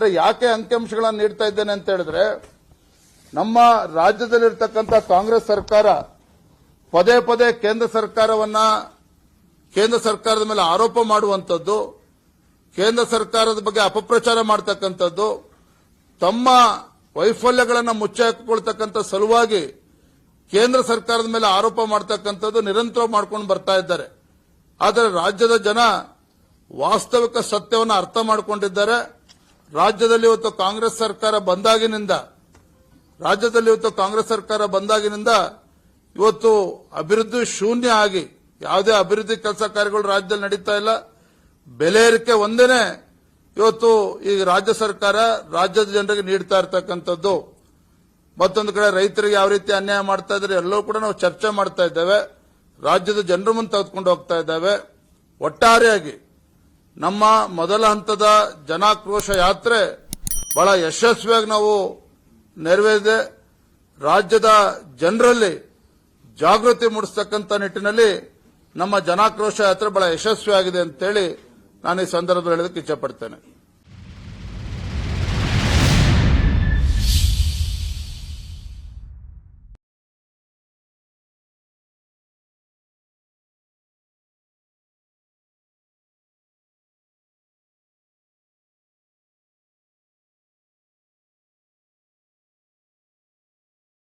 ಅಂದ್ರೆ ಯಾಕೆ ಅಂಕಿಅಂಶಗಳನ್ನು ನೀಡ್ತಾ ಇದ್ದೇನೆ ಅಂತ ಹೇಳಿದ್ರೆ, ನಮ್ಮ ರಾಜ್ಯದಲ್ಲಿರ್ತಕ್ಕಂಥ ಕಾಂಗ್ರೆಸ್ ಸರ್ಕಾರ ಪದೇ ಪದೇ ಕೇಂದ್ರ ಸರ್ಕಾರವನ್ನ ಕೇಂದ್ರ ಸರ್ಕಾರದ ಮೇಲೆ ಆರೋಪ ಮಾಡುವಂಥದ್ದು, ಕೇಂದ್ರ ಸರ್ಕಾರದ ಬಗ್ಗೆ ಅಪಪ್ರಚಾರ ಮಾಡತಕ್ಕಂಥದ್ದು, ತಮ್ಮ ವೈಫಲ್ಯಗಳನ್ನು ಮುಚ್ಚಿ ಹಾಕಿಕೊಳ್ತಕ್ಕಂಥ ಸಲುವಾಗಿ ಕೇಂದ್ರ ಸರ್ಕಾರದ ಮೇಲೆ ಆರೋಪ ಮಾಡತಕ್ಕಂಥದ್ದು ನಿರಂತರ ಮಾಡ್ಕೊಂಡು ಬರ್ತಾ ಇದ್ದಾರೆ. ಆದರೆ ರಾಜ್ಯದ ಜನ ವಾಸ್ತವಿಕ ಸತ್ಯವನ್ನು ಅರ್ಥ ಮಾಡಿಕೊಂಡಿದ್ದಾರೆ. ರಾಜ್ಯದಲ್ಲಿ ಇವತ್ತು ಕಾಂಗ್ರೆಸ್ ಸರ್ಕಾರ ಬಂದಾಗಿನಿಂದ, ರಾಜ್ಯದಲ್ಲಿ ಇವತ್ತು ಕಾಂಗ್ರೆಸ್ ಸರ್ಕಾರ ಬಂದಾಗಿನಿಂದ ಇವತ್ತು ಅಭಿವೃದ್ಧಿ ಶೂನ್ಯ ಆಗಿ ಯಾವುದೇ ಅಭಿವೃದ್ಧಿ ಕೆಲಸ ಕಾರ್ಯಗಳು ರಾಜ್ಯದಲ್ಲಿ ನಡೀತಾ ಇಲ್ಲ. ಬೆಲೆ ಏರಿಕೆ ಒಂದೇನೆ ಇವತ್ತು ಈ ರಾಜ್ಯ ಸರ್ಕಾರ ರಾಜ್ಯದ ಜನರಿಗೆ ನೀಡ್ತಾ ಇರತಕ್ಕಂಥದ್ದು. ಮತ್ತೊಂದು ಕಡೆ ರೈತರಿಗೆ ಯಾವ ರೀತಿ ಅನ್ಯಾಯ ಮಾಡ್ತಾ ಇದ್ರೆ ಎಲ್ಲವೂ ಕೂಡ ನಾವು ಚರ್ಚೆ ಮಾಡ್ತಾ ಇದ್ದೇವೆ. ರಾಜ್ಯದ ಜನರ ಮುಂದೆ ತೆಗೆದುಕೊಂಡು ಹೋಗ್ತಾ ಇದ್ದೇವೆ. ಒಟ್ಟಾರೆಯಾಗಿ ನಮ್ಮ ಮೊದಲ ಹಂತದ ಜನಾಕ್ರೋಶ ಯಾತ್ರೆ ಬಹಳ ಯಶಸ್ವಿಯಾಗಿ ನಾವು ನೆರವೇರಿದೆ. ರಾಜ್ಯದ ಜನರಲ್ಲಿ ಜಾಗೃತಿ ಮೂಡಿಸತಕ್ಕಂಥ ನಿಟ್ಟಿನಲ್ಲಿ ನಮ್ಮ ಜನಾಕ್ರೋಶ ಯಾತ್ರೆ ಬಹಳ ಯಶಸ್ವಿಯಾಗಿದೆ ಅಂತೇಳಿ ನಾನು ಈ ಸಂದರ್ಭದಲ್ಲಿ ಹೇಳೋದಕ್ಕೆ ಇಚ್ಛಪಡ್ತೇನೆ